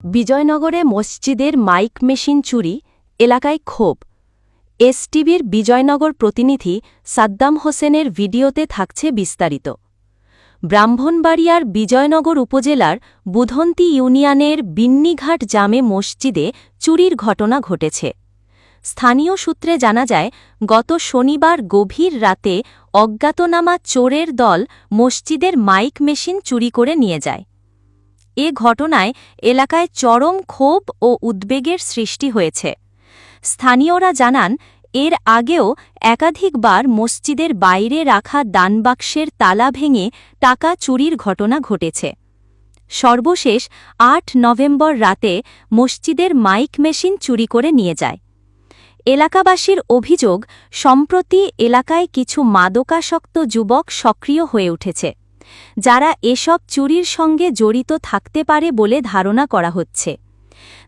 বিজয়নগরে মসজিদের mic machine চুরি, এলাকায় ক্ষোভ। এসটিভির বিজয়নগর প্রতিনিধি সাদ্দাম হোসেনের ভিডিওতে থাকছে বিস্তারিত। ব্রাহ্মণবাড়িয়ার বিজয়নগর উপজেলার বুধন্তি ইউনিয়নের বিন্নিঘাট জামে মসজিদে চুরির ঘটনা ঘটেছে। স্থানীয় সূত্রে জানা যায়, গত শনিবার গভীর রাতে অজ্ঞাতনামা চোরের দল মসজিদের মাইক মেশিন চুরি করে নিয়ে যায়। এ ঘটনায় এলাকায় চরম ক্ষোভ ও উদ্বেগের সৃষ্টি হয়েছে। স্থানীয়রা জানান, এর আগেও একাধিকবার মসজিদের বাইরে রাখা দানবাক্সের তালা ভেঙে টাকা চুরির ঘটনা ঘটেছে। সর্বশেষ আট নভেম্বর রাতে মসজিদের মাইক মেশিন চুরি করে নিয়ে যায়। এলাকাবাসীর অভিযোগ, সম্প্রতি এলাকায় কিছু মাদকাসক্ত যুবক সক্রিয় হয়ে উঠেছে। যারা এসব চুরির সঙ্গে জড়িত থাকতে পারে বলে ধারণা করা হচ্ছে।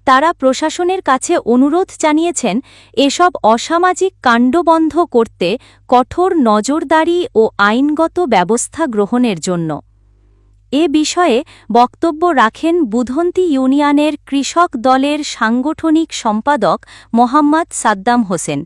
তারা প্রশাসনের কাছে অনুরোধ জানিয়েছেন, এসব অসামাজিক কাণ্ড বন্ধ করতে কঠোর নজরদারি ও আইনগত ব্যবস্থা গ্রহণের জন্য। এ বিষয়ে বক্তব্য রাখেন বুধন্তি ইউনিয়নের কৃষক দলের সাংগঠনিক সম্পাদক মোহাম্মদ সাদ্দাম হোসেন।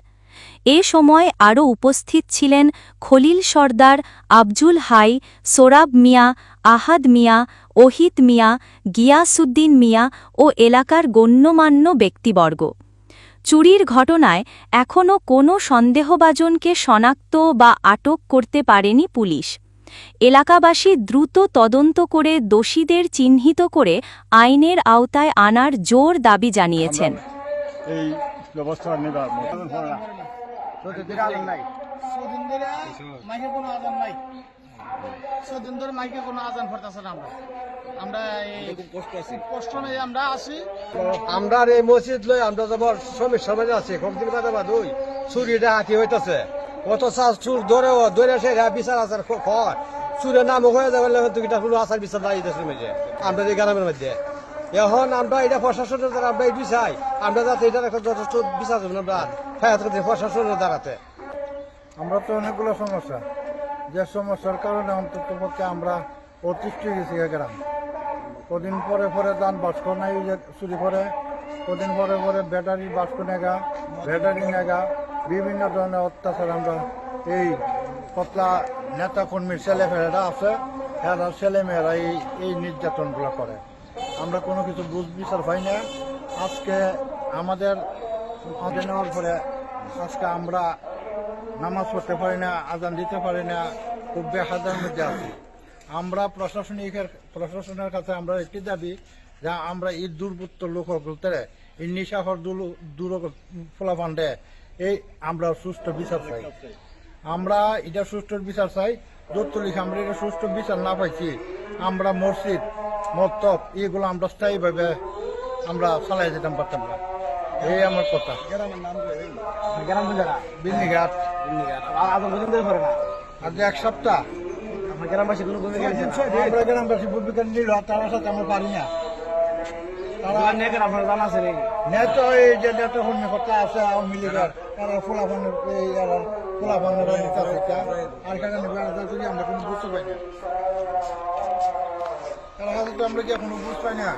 এ সময় আরও উপস্থিত ছিলেন খলিল সর্দার আবজুল হাই, সোরাব মিয়া, আহাদ মিয়া ওহিত মিয়া গিয়াসুদ্দিন মিয়া ও এলাকার গণ্যমান্য ব্যক্তিবর্গ। চুরির ঘটনায় এখনও কোনো সন্দেহভাজনকে শনাক্ত বা আটক করতে পারেনি পুলিশ। এলাকাবাসী দ্রুত তদন্ত করে দোষীদের চিহ্নিত করে আইনের আওতায় আনার জোর দাবি জানিয়েছেন। ব্যবস্থা নেবার সতীন্দ্র আজান নাই সতীন্দ্র মাইকে কোনো আজান নাই। সতীন্দ্র মাইকে কোনো আজান ফরতাছে না আমরা। আমরা এই কষ্ট নেই আমরা আছি। আমরা এই মসজিদ লই আমরা যাবার মাঝে আছে কমদিন বাদা বাদ ওই চুরিটা হাতি হইতাছে। কত চাষ চুর ধরে ধরে সে বিচার আচার চুরের নাম হয়ে যাবে তুইটা কোনো আচার বিচার আমরা এই গ্রামের মধ্যে। এখন আমরা এটা প্রশাসনের দ্বারা আমরা এটি চাই আমরা যাতে এটা একটা যথেষ্ট বিচার করবেন আমরা প্রশাসনের দ্বারাতে। আমরা তো অনেকগুলো সমস্যা। যে সমস্যার কারণে অন্তত পক্ষে আমরা অতিষ্ঠ গেছি গ্রাম। কদিন পরে পরে দান বাস্ক নাই চুরি করে। কদিন পরে পরে ব্যাটারি বাস্ক নেগা, ব্যাটারি নেগা। বিভিন্ন ধরনের অত্যাচার আমরা এই কতলা নেতা কর্মীর ছেলেমেয়েরা আছে। এরা ছেলেমেয়েরা এই এই নির্যাতনগুলো করে। আমরা কোনো কিছু বুঝ বিচার পাই না। আজকে আমাদের আমাদের নেওয়ার পরে আজকে আমরা নামাজ পড়তে পারি না, আজান দিতে পারি না, খুব বেহাজার মধ্যে আছি। আমরা প্রশাসনিকের প্রশাসনের কাছে আমরা একটি দাবি যে আমরা এই দুর্বৃত্ত লোক বলতে এই নিশাহর দূর ফলাফান্ডে এই আমরা সুষ্ঠু বিচার চাই। আমরা এটা সুষ্ঠু বিচার চাই। যতলিখ আমরা এটা সুষ্ঠু বিচার না পাইছি, আমরা মসজিদ মক্তব এগুলো আমরা স্থায়ীভাবে আমরা চালাই যেতাম পারতাম না এই আমার কথা। বিন্দিঘাট আজ এক সপ্তাহ। আমার গ্রামবাসী আমরা পারি জানা আছে কর্মকর্তা আছে এই আর বুঝতে পাই না। আমরা কি এখনও বুঝ পাই না?